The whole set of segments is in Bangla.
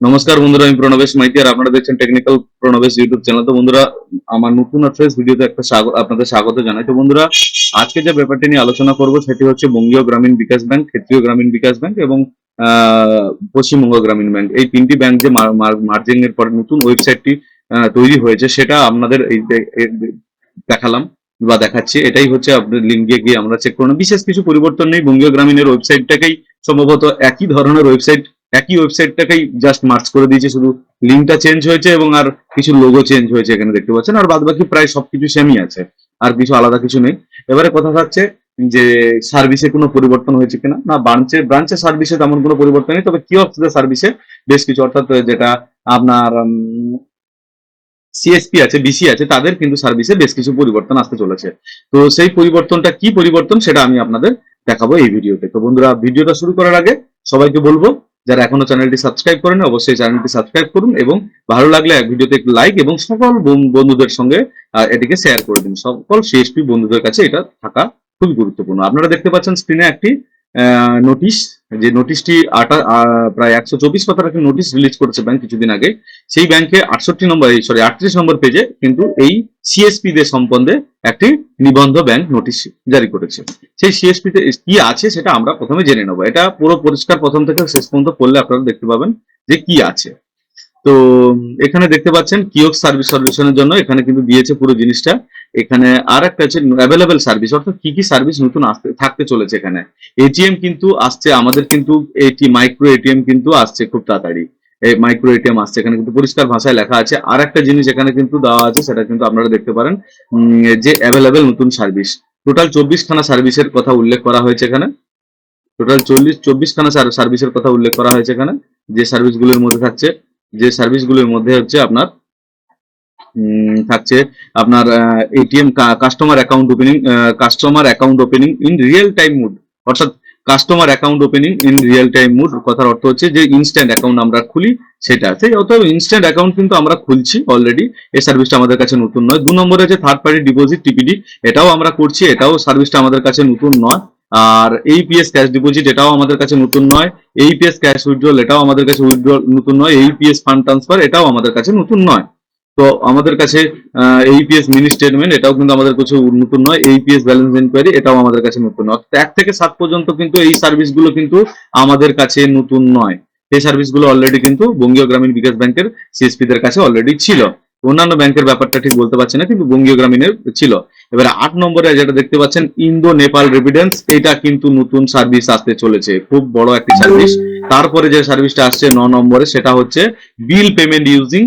নমস্কার বন্ধুরা, আমি প্রণবেশ মাইতি আর আপনারা দেখছেন টেকনিক্যাল প্রণবেশ ইউটিউব চ্যানেল তো বন্ধুরা, আমার নতুন ফ্রেশ ভিডিওতে একটা স্বাগত, আপনাদের স্বাগত জানাই। তো বন্ধুরা, আজকে যে ব্যাপারটি নিয়ে আলোচনা করব সেটি হচ্ছে বঙ্গীয় গ্রামীণ বিকাশ ব্যাংক, ক্ষেত্রীয় গ্রামীণ বিকাশ ব্যাংক এবং পশ্চিমবঙ্গ গ্রামীণ ব্যাংক। এই তিনটি ব্যাংক যে মার্জিং এর পরে নতুন ওয়েবসাইটটি তৈরি হয়েছে, সেটা আপনাদের এই দেখালাম বা দেখাচ্ছি। এটাই হচ্ছে আপনার লিঙ্কে গিয়ে আমরা চেক করুন বিশেষ কিছু পরিবর্তন নেই, বঙ্গীয় গ্রামীণের ওয়েবসাইটটাকেই সম্ভবত একই ধরনের ওয়েবসাইট একই ওয়েবসাইটটাকেই জাস্ট মার্চ করে দিয়েছে, শুধু লিঙ্কটা চেঞ্জ হয়েছে এবং আর কিছু লোগো চেঞ্জ হয়েছে এখানে দেখতে পাচ্ছেন, আর বাদ বাকি প্রায় সবকিছু সেমই আছে, আর কিছু আলাদা কিছু নেই। এবারে কথা থাকছে যে সার্ভিসে কোনো পরিবর্তন হয়েছে কিনা? না ব্রাঞ্চে ব্রাঞ্চে সার্ভিসে তেমন কোনো পরিবর্তন নেই, তবে কিওস্কদের সার্ভিসে বেশ কিছু, অর্থাৎ যেটা আপনার সিএসপি আছে বিসি আছে, তাদের কিন্তু সার্ভিসে বেশ কিছু পরিবর্তন আসতে চলেছে। তো সেই পরিবর্তনটা কি পরিবর্তন সেটা আমি আপনাদের দেখাবো এই ভিডিওতে। তো বন্ধুরা, ভিডিওটা শুরু করার আগে সবাইকে বলব যারা এখনও চ্যানেলটি সাবস্ক্রাইব করেন অবশ্যই চ্যানেলটি সাবস্ক্রাইব করুন এবং ভালো লাগলে ভিডিওতে একটু লাইক এবং সকল বন্ধুদের সঙ্গে এটিকে শেয়ার করে দিন। সকল সিএসপি বন্ধুদের কাছে এটা থাকা খুবই গুরুত্বপূর্ণ। আপনারা দেখতে পাচ্ছেন স্ক্রিনে একটি নোটিশ যে নোটিশটি প্রায় একশো চব্বিশ পাতার একটি নোটিশ রিলিজ করেছে ব্যাংক কিছুদিন আগে, সেই ব্যাংকে আটষট্টি নম্বর সরি আটত্রিশ নম্বর পেজে কিন্তু এই সিএসপি দের সম্বন্ধে একটি নিবন্ধ ব্যাংক নোটিশ জারি করেছে। সেই সিএসপি তে কি আছে সেটা আমরা প্রথমে জেনে নেব। এটা পুরো পরিষ্কার প্রথম থেকে শেষ পর্যন্ত পড়লে আপনারা দেখতে পাবেন যে কি আছে। তো এখানে দেখতে পাচ্ছেন কিওক সার্ভিস সলিউশনের জন্য এখানে কিন্তু দিয়েছে পুরো জিনিসটা। এখানে আর একটা আছে অ্যাভেলেবেল সার্ভিস অর্থাৎ কি কি সার্ভিস নতুন আসতে, থাকতে চলেছে এখানে। এটিএম কিন্তু আসছে, আমাদের কিন্তু এটি মাইক্রো এটিএম কিন্তু আসছে খুব তাড়াতাড়ি। এই মাইক্রো এটিএম আসছে, এখানে কিন্তু পরিষ্কার ভাষায় লেখা আছে। আর একটা জিনিস এখানে কিন্তু দেওয়া আছে, সেটা কিন্তু আপনারা দেখতে পারেন যে অ্যাভেলেবেল নতুন সার্ভিস টোটাল চব্বিশ খানা সার্ভিসের কথা উল্লেখ করা হয়েছে এখানে। টোটাল চল্লিশ, চব্বিশ খানা সার্ভিসের কথা উল্লেখ করা হয়েছে এখানে। যে সার্ভিসগুলোর মধ্যে থাকছে, যে সার্ভিসগুলোর মধ্যে হচ্ছে আপনার থাকছে আপনার ATM customer account opening customer account opening in real time mode অর্থাৎ customer account opening in real time mode কথার অর্থ হচ্ছে যে ইনস্ট্যান্ট অ্যাকাউন্ট আমরা খুলি, সেটা। সেই অতএব ইনস্ট্যান্ট অ্যাকাউন্ট কিন্তু আমরা খুলছি অলরেডি এই সার্ভিসটা আমাদের কাছে নতুন নয়। দু নম্বরে আছে থার্ড পার্টি ডিপোজিট টিপিডি এটাও আমরা করছি, এটাও সার্ভিসটা আমাদের কাছে নতুন নয়। আর এইপিএস ক্যাশ ডিপোজিট এটাও আমাদের কাছে নতুন নয়। এইপিএস ক্যাশ উইথড্রল এটাও আমাদের কাছে উইথড্রল নতুন নয়। এইপিএস ফান্ড ট্রান্সফার এটাও আমাদের কাছে নতুন নয়। তো আমাদের কাছে এইপিএস মিনি স্টেটমেন্ট এটাও কিন্তু আমাদের কাছে নতুন নয় এইপিএস ব্যালেন্স ইনকোয়ারি এটাও আমাদের কাছে নতুন নয়। এক থেকে সাত পর্যন্ত কিন্তু এই সার্ভিসগুলো কিন্তু আমাদের কাছে নতুন নয়। এই সার্ভিসগুলো অলরেডি কিন্তু বঙ্গীয় গ্রামীণ বিকাশ ব্যাংকের সিএসপি দের কাছে অলরেডি ছিল। অন্যান্য ব্যাংকের ব্যাপারটা ঠিক বলতে পারছি না, কিন্তু বঙ্গীয় গ্রামীণের ছিল। এবারে আট নম্বরে যেটা দেখতে পাচ্ছেন ইন্দো নেপাল রেভিডেন্স এটা কিন্তু নতুন সার্ভিস আসতে চলেছে। খুব বড় একটি সার্ভিস তারপরে যে সার্ভিসটা আসছে ন নম্বরে, সেটা হচ্ছে bill payment using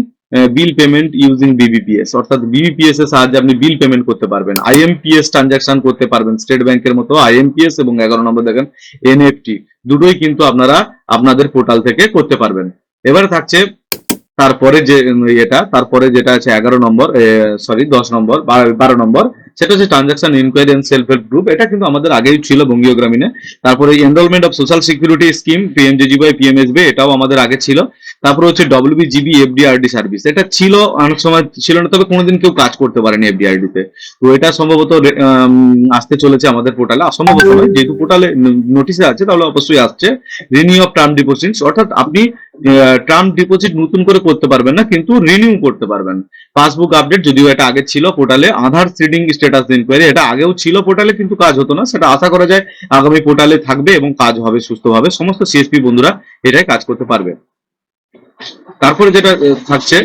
bill payment using BBPS অর্থাৎ বিবিপিএস এর সাহায্যে আপনি বিল পেমেন্ট করতে পারবেন। আইএমপিএস ট্রানজাকশন করতে পারবেন স্টেট ব্যাংকের মতো আইএমপিএস এবং এগারো নম্বর দেখেন এনএফটি দুটোই কিন্তু আপনারা আপনাদের পোর্টাল থেকে করতে পারবেন। এবারে থাকছে তারপরে যে এটা তারপরে যেটা আছে এগারো নম্বর সরি দশ নম্বর বারো নম্বর সেটা হচ্ছে transaction enquiry and self help group এটা কিন্তু আমাদের আগেই ছিল বঙ্গীয় গ্রামীণে তারপরে enrolment of social security scheme PMJJBY PMSB এটাও আমাদের আগে ছিল। তারপরে হচ্ছে ডব্লিউবিজিবি এফডিআরডি সার্ভিস এটা ছিল, অনেক সময় ছিল না, তবে কোনোদিন কেউ কাজ করতে পারেনি এফডিআরডি তে। তো এটা সম্ভবত আসতে চলেছে আমাদের পোর্টালে সম্ভবত যেহেতু পোর্টালে নোটিশে আছে, তাহলে অবশ্যই আসছে। রিনিউ অফ টার্ম ডিপোজিটস অর্থাৎ আপনি টার্ম ডিপোজিট নতুন করে করতে পারবেন না, কিন্তু রিনিউ করতে পারবেন। পাসবুক আপডেট যদিও এটা আগে ছিল পোর্টালে আধার সিডিং স্ট্যাটাস ইনকোয়ারি এটা আগেও ছিল পোর্টালে কিন্তু কাজ হতো না, সেটা আশা করা যায় আগামী পোর্টালে থাকবে এবং কাজ হবে, সুস্থভাবে। সমস্ত সিএসপি বন্ধুরা এটাই কাজ করতে পারবে। তারপরে যেটা থাকছে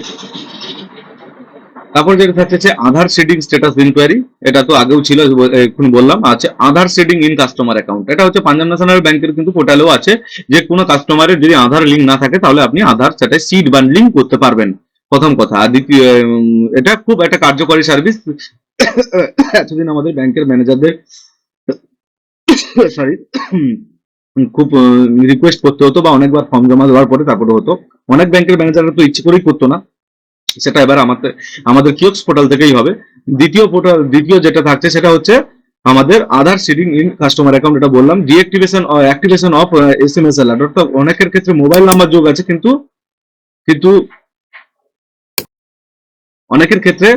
তারপর যেটা থাকছে আধার সিডিং স্ট্যাটাস ইনকোয়ারি এটা তো আগেও ছিল এখন বললাম। আছে Aadhaar seeding in customer account এটা হচ্ছে পাঞ্জাব ন্যাশনাল ব্যাংকের কিন্তু পোর্টালেও আছে। যে কোনো কাস্টমারের যদি আধার লিঙ্ক না থাকে, তাহলে আপনি আধার সেটা সিড বান্ডলিং করতে পারবেন। প্রথম কথা। আর দ্বিতীয় এটা খুব একটা কার্যকরী সার্ভিস এতদিন আমাদের ব্যাংকের ম্যানেজারদের সরি খুব রিকোয়েস্ট করতে হতো বা অনেকবার ফর্ম জমা দেওয়ার পরে তারপরে হতো। অনেক ব্যাংকের ম্যানেজাররা তো ইচ্ছে করেই করতো না। সেটা এবার আমাদের আমাদের কিওক্স পোর্টাল থেকেই হবে। দ্বিতীয় পোর্টাল দ্বিতীয় যেটা থাকছে সেটা হচ্ছে আমাদের Aadhaar seeding in customer account এটা বললাম। Deactivation activation of S M S alert অর্থাৎ অনেকের ক্ষেত্রে মোবাইল নাম্বার যোগ আছে, কিন্তু কিন্তু অনেকের ক্ষেত্রে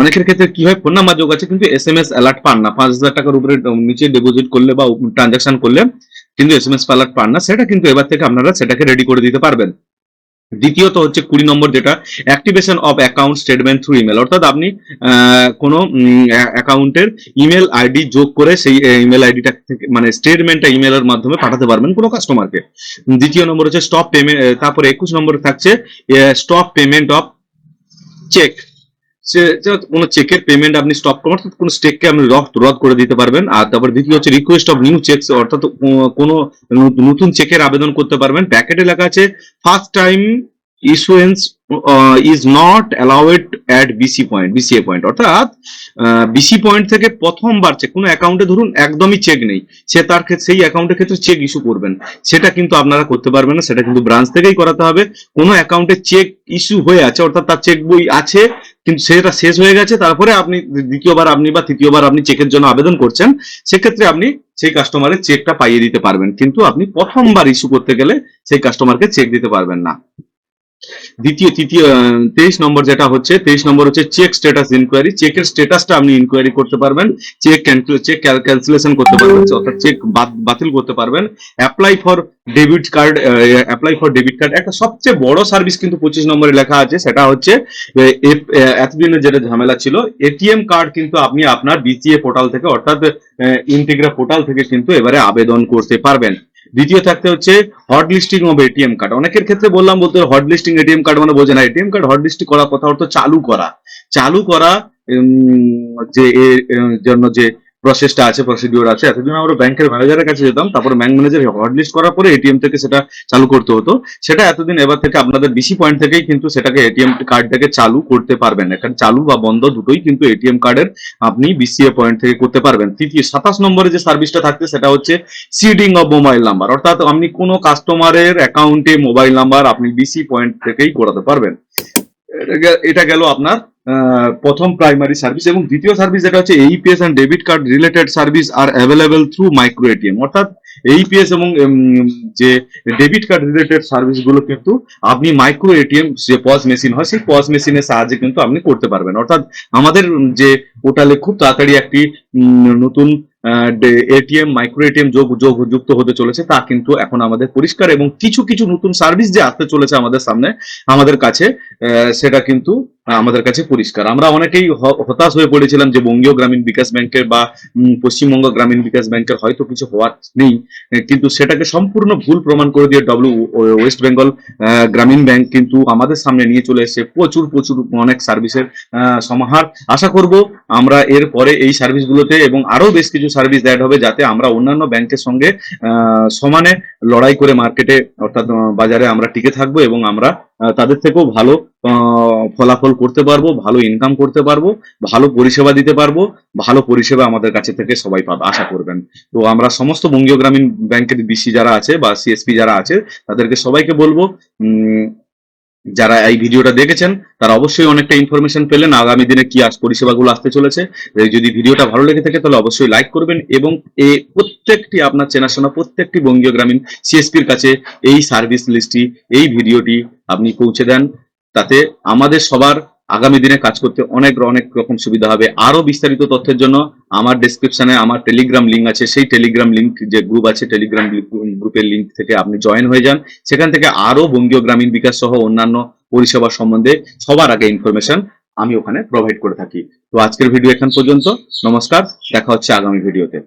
অনেকের ক্ষেত্রে কি হয় ফোন নাম্বার যোগ আছে, কিন্তু এস এম এস অ্যালার্ট পান না। পাঁচ হাজার টাকার উপরে নিচে ডিপোজিট করলে বা ট্রানজাকশন করলে কিন্তু এস এম এস অ্যালার্ট পান না। সেটা কিন্তু এবার থেকে আপনারা সেটাকে রেডি করে দিতে পারবেন। দ্বিতীয়ত হচ্ছে কুড়ি নম্বর যেটা activation of account statement through email অর্থাৎ আপনি কোনো অ্যাকাউন্টের ইমেল আইডি যোগ করে সেই ইমেল আইডিটা মানে স্টেটমেন্টটা ইমেলের মাধ্যমে পাঠাতে পারবেন কোনো কাস্টমারকে দ্বিতীয় নম্বর হচ্ছে স্টপ পেমেন্ট তারপরে একুশ নম্বরে থাকছে স্টপ পেমেন্ট অফ চেক কোনো চেকের পেমেন্ট আপনি স্টপ করবেন অর্থাৎ কোনো চেককে আপনি রদ রদ করে দিতে পারবেন। আর তারপর দ্বিতীয় হচ্ছে রিকোয়েস্ট অফ নিউ চেক অর্থাৎ কোনো নতুন চেকের আবেদন করতে পারবেন। প্যাকেটে লেখা আছে first time issuance is not allowed at BC point BCA point অর্থাৎ বিসি পয়েন্ট থেকে প্রথমবার চেক কোনো অ্যাকাউন্টে ধরুন একদমই চেক নেই, সে তার ক্ষেত্রে সেই অ্যাকাউন্টের ক্ষেত্রে চেক ইস্যু করবেন। সেটা কিন্তু আপনারা করতে পারবেন না, সেটা কিন্তু ব্রাঞ্চ থেকেই করাতে হবে। কোনো অ্যাকাউন্টে চেক ইস্যু হয়ে আছে, অর্থাৎ তার চেক বই আছে, কিন্তু সেটা শেষ হয়ে গেছে, তারপরে আপনি দ্বিতীয়বার আপনি বা তৃতীয়বার আপনি চেকের জন্য আবেদন করছেন, সেক্ষেত্রে আপনি সেই কাস্টমারের চেকটা পাইয়ে দিতে পারবেন। কিন্তু আপনি প্রথমবার ইস্যু করতে গেলে সেই কাস্টমারকে চেক দিতে পারবেন না। দ্বিতীয়, তৃতীয় তেইশ নম্বর যেটা হচ্ছে, তেইশ নম্বর হচ্ছে চেক স্ট্যাটাস ইনকোয়ারি চেকের স্ট্যাটাসটা আপনি ইনকোয়ারি করতে পারবেন চেক চেক ক্যান্সেলেশন করতে পারবেন অর্থাৎ চেক বাতিল করতে পারবেন। Apply for debit card apply for debit card একটা সবচেয়ে বড় সার্ভিস কিন্তু পঁচিশ নম্বরে লেখা আছে, সেটা হচ্ছে এতদিনের যেটা ঝামেলা ছিল, এটিএম কার্ড কিন্তু আপনি আপনার বিসিএ পোর্টাল থেকে, অর্থাৎ ইন্টিগ্রা পোর্টাল থেকে কিন্তু এবারে আবেদন করতে পারবেন। দ্বিতীয় থাকতে হচ্ছে hot listing of ATM card অনেকের ক্ষেত্রে বললাম, বলতে হট লিস্টিং এটিএম কার্ড মানে বোঝে না। এটিএম কার্ড হট লিস্টিং করার কথা অর্থ চালু করা। চালু করা যে জন্য যে প্রসেসটা আছে প্রসিডিওর আছে। এতদিন আমরা ব্যাংকের ম্যানেজারের কাছে যেতাম, তারপর ব্যাংক ম্যানেজার হট লিস্ট করার পরে এটিএম থেকে সেটা চালু করতে হতো। সেটা এতদিন এবার থেকে আপনাদের বিসি পয়েন্ট থেকেই কিন্তু সেটাকে এটিএম কার্ডটাকে চালু করতে পারবেন। এখানে চালু বা বন্ধ দুটোই কিন্তু এটিএম কার্ডের আপনি বিসিএ পয়েন্ট থেকে করতে পারবেন। তৃতীয়, সাতাশ নম্বরে যে সার্ভিসটা থাকছে সেটা হচ্ছে সিডিং অফ মোবাইল নাম্বার অর্থাৎ আপনি কোনো কাস্টমারের অ্যাকাউন্টে মোবাইল নাম্বার আপনি বিসি পয়েন্ট থেকেই করাতে পারবেন। এটা গেল আপনার প্রথম প্রাইমারি সার্ভিস এবং দ্বিতীয় সার্ভিস যেটা হচ্ছে AePS and debit card related service R available through micro ATM অর্থাৎ এইপিএস এবং যে ডেবিট কার্ড রিলেটেড সার্ভিসগুলো কিন্তু আপনি মাইক্রো এটিএম যে পজ মেশিন হয়, সেই পজ মেশিনের সাহায্যে কিন্তু আপনি করতে পারবেন। অর্থাৎ আমাদের যে পোর্টালে খুব তাড়াতাড়ি একটি নতুন এটিএম মাইক্রো এটিএম যোগ যোগ যুক্ত হতে চলেছে, তা কিন্তু এখন আমাদের পরিষ্কার এবং কিছু কিছু নতুন সার্ভিস যে আসতে চলেছে আমাদের সামনে, আমাদের কাছে সেটা কিন্তু আমাদের কাছে পরিষ্কার। আমরা অনেকেই হতাশ হয়ে পড়েছিলাম যে বঙ্গীয় গ্রামীণ বিকাশ ব্যাংকের বা পশ্চিমবঙ্গ গ্রামীণ বিকাশ ব্যাংকের হয়তো কিছু হওয়ার নেই। কিন্তু সেটাকে সম্পূর্ণ ভুল প্রমাণ করে দিয়ে ডব্লিউ ওয়েস্ট বেঙ্গল গ্রামীণ ব্যাংক কিন্তু আমাদের সামনে নিয়ে চলে এসেছে। প্রচুর প্রচুর অনেক সার্ভিসের সমাহার। আশা করব আমরা এর পরে এই সার্ভিসগুলোতে এবং আরও বেশ কিছু সার্ভিস অ্যাড হবে যাতে আমরা অন্যান্য ব্যাংকের সঙ্গে সমানে লড়াই করে মার্কেটে, অর্থাৎ, বাজারে আমরা টিকে থাকব এবং আমরা তাদের থেকেও ভালো ফলাফল করতে পারব, ভালো ইনকাম করতে পারব, ভালো পরিষেবা দিতে পারব, ভালো পরিষেবা আমাদের কাছে থেকে সবাই পাবে, আশা করবেন। তো আমরা সমস্ত বঙ্গীয় গ্রামীণ ব্যাংকের বিসি যারা আছে বা সিএসপি যারা আছে, তাদেরকে সবাইকে বলব যারা এই ভিডিওটা দেখেছেন, তারা অবশ্যই অনেকটা ইনফরমেশন পেলেন, আগামী দিনে কি আস পরিষেবাগুলো আসতে চলেছে। যদি ভিডিওটা ভালো লেগে থাকে, তাহলে অবশ্যই লাইক করবেন এবং এ প্রত্যেকটি আপনার চেনাশোনা, প্রত্যেকটি বঙ্গীয় গ্রামীণ সিএসপির কাছে এই সার্ভিস লিস্টটি এই ভিডিওটি আপনি পৌঁছে দেন। তাতে আমাদের সবার আগামী দিনে কাজ করতে অনেক অনেক রকম সুবিধা হবে। আরও বিস্তারিত তথ্যের জন্য আমার ডেসক্রিপশনে আমার টেলিগ্রাম লিঙ্ক আছে। সেই টেলিগ্রাম লিঙ্ক যে গ্রুপ আছে টেলিগ্রাম গ্রুপের লিঙ্ক থেকে আপনি জয়েন হয়ে যান। সেখান থেকে আরও বঙ্গীয় গ্রামীণ বিকাশ সহ অন্যান্য পরিষেবা সম্বন্ধে সবার আগে ইনফরমেশন আমি ওখানে প্রোভাইড করে থাকি। তো আজকের ভিডিও এখান পর্যন্ত। নমস্কার। দেখা হচ্ছে আগামী ভিডিওতে